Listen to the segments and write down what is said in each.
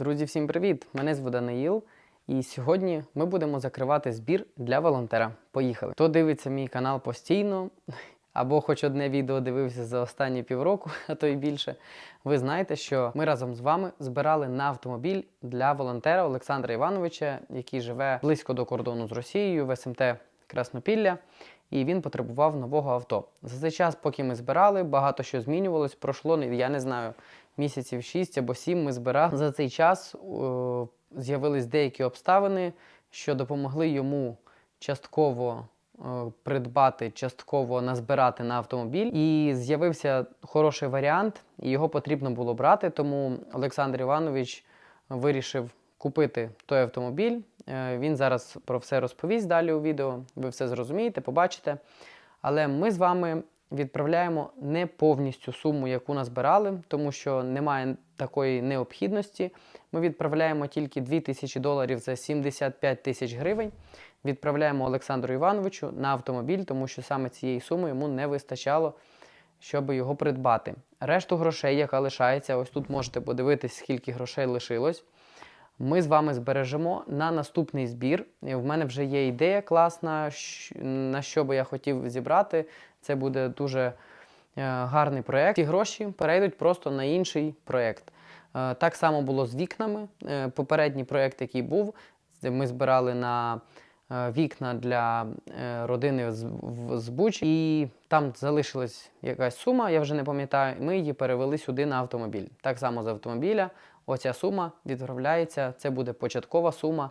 Друзі, всім привіт! Мене звуть Даниїл, і сьогодні ми будемо закривати збір для волонтера. Поїхали! Хто дивиться мій канал постійно, або хоч одне відео дивився за останні півроку, а то й більше, ви знаєте, що ми разом з вами збирали на автомобіль для волонтера Олександра Івановича, який живе близько до кордону з Росією в СМТ Краснопілля. І він потребував нового авто. За цей час, поки ми збирали, багато що змінювалось. Пройшло, я не знаю, місяців 6 або 7 ми збирали. За цей час е, з'явились деякі обставини, що допомогли йому частково е, придбати, частково назбирати на автомобіль. І з'явився хороший варіант, і його потрібно було брати. Тому Олександр Іванович вирішив купити той автомобіль. Е, Він зараз про все розповість далі у відео. Ви все зрозумієте, побачите. Але ми з вами відправляємо не повністю суму, яку назбирали, тому що немає такої необхідності. Ми відправляємо тільки 2 тисячі доларів за 75 тисяч гривень. Відправляємо Олександру Івановичу на автомобіль, тому що саме цієї суми йому не вистачало, щоб його придбати. Решту грошей, яка лишається, ось тут можете подивитись, скільки грошей лишилось. Ми з вами збережемо на наступний збір. В мене вже є ідея класна, на що би я хотів зібрати. Це буде дуже е, гарний проєкт. Ці гроші перейдуть просто на інший проєкт. Е, Так само було з вікнами. Е, Попередній проєкт, який був, ми збирали на вікна для родини з, Буч, і там залишилась якась сума, я вже не пам'ятаю. Ми її перевели сюди на автомобіль. Так само з автомобіля. Оця сума відправляється. Це буде початкова сума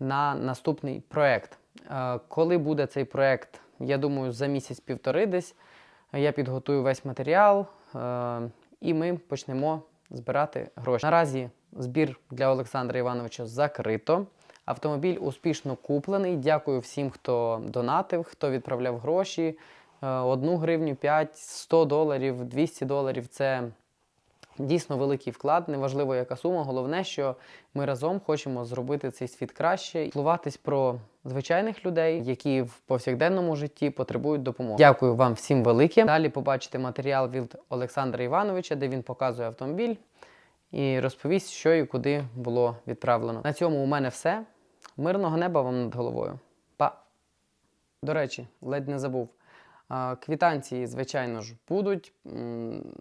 на наступний проєкт. Е, Коли буде цей проєкт, я думаю, за місяць-півтори десь я підготую весь матеріал е, і ми почнемо збирати гроші. Наразі збір для Олександра Івановича закрито. Автомобіль успішно куплений. Дякую всім, хто донатив, хто відправляв гроші. Е, Одну гривню, 5, 100 доларів, 200 доларів це дійсно великий вклад. Неважливо, яка сума. Головне, що ми разом хочемо зробити цей світ краще, і піклуватись про звичайних людей, які в повсякденному житті потребують допомоги. Дякую вам всім велике. Далі побачите матеріал від Олександра Івановича, де він показує автомобіль і розповість, що і куди було відправлено. На цьому у мене все. Мирного неба вам над головою. Па! До речі, ледь не забув. А, Квитанції, звичайно ж, будуть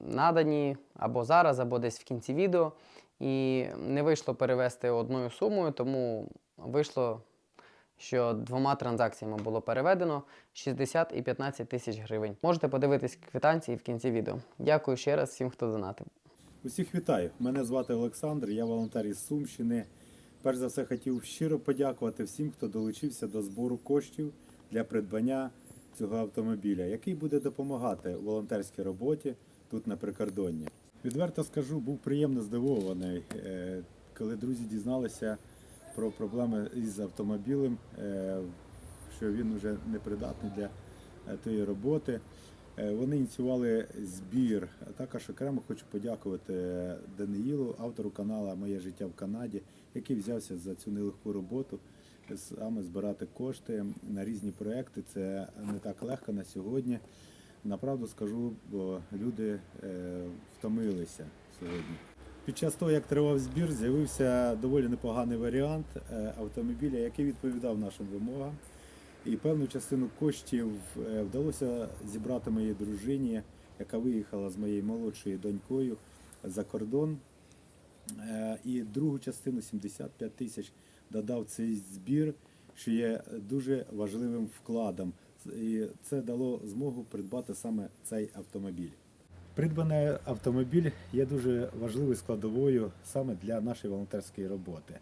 надані або зараз, або десь в кінці відео. І не вийшло перевести одною сумою, тому вийшло, що двома транзакціями було переведено 60 і 15 тисяч гривень. Можете подивитись квитанції в кінці відео. Дякую ще раз всім, хто донатив. Усіх вітаю. Мене звати Олександр, я волонтер із Сумщини. Перш за все хотів щиро подякувати всім, хто долучився до збору коштів для придбання цього автомобіля, який буде допомагати волонтерській роботі тут на прикордонні. Відверто скажу, був приємно здивований, е, коли друзі дізналися про проблеми із автомобілем, е, що він вже непридатний для е, тої роботи. Вони ініціювали збір. Також окремо хочу подякувати Даниїлу, автору каналу Моє життя в Канаді, який взявся за цю нелегку роботу саме збирати кошти на різні проекти. Це не так легко на сьогодні. Направду скажу, бо люди е, втомилися сьогодні. Під час того, як тривав збір, з'явився доволі непоганий варіант е, автомобіля, який відповідав нашим вимогам. І певну частину коштів е, вдалося зібрати моїй дружині, яка виїхала з моєю молодшою донькою за кордон. І другу частину 75 тисяч додав цей збір, що є дуже важливим вкладом. І це дало змогу придбати саме цей автомобіль. Придбаний автомобіль є дуже важливою складовою саме для нашої волонтерської роботи,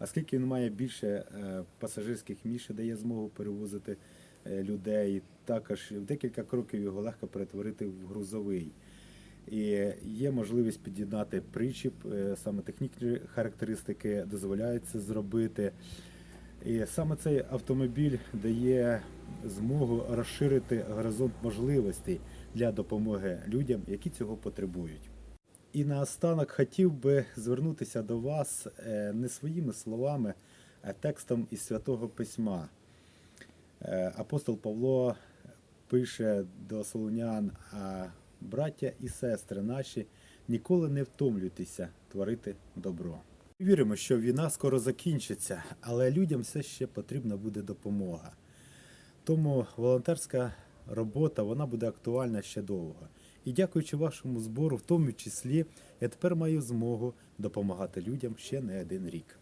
оскільки він має більше е, пасажирських місць, дає змогу перевозити е, людей. Також декілька кроків його легко перетворити в грузовий. І є можливість під'єднати причіп, е, саме технічні характеристики дозволяють це зробити. І саме цей автомобіль дає змогу розширити горизонт можливостей для допомоги людям, які цього потребують. І наостанок хотів би звернутися до вас е, не своїми словами, а текстом із Святого Письма. Е, Апостол Павло пише до Солунян, а браття і сестри наші, ніколи не втомлюйтеся творити добро. Віримо, що війна скоро закінчиться, але людям все ще потрібна буде допомога. Тому волонтерська робота вона буде актуальна ще довго. І дякуючи вашому збору, в тому числі, я тепер маю змогу допомагати людям ще не один рік.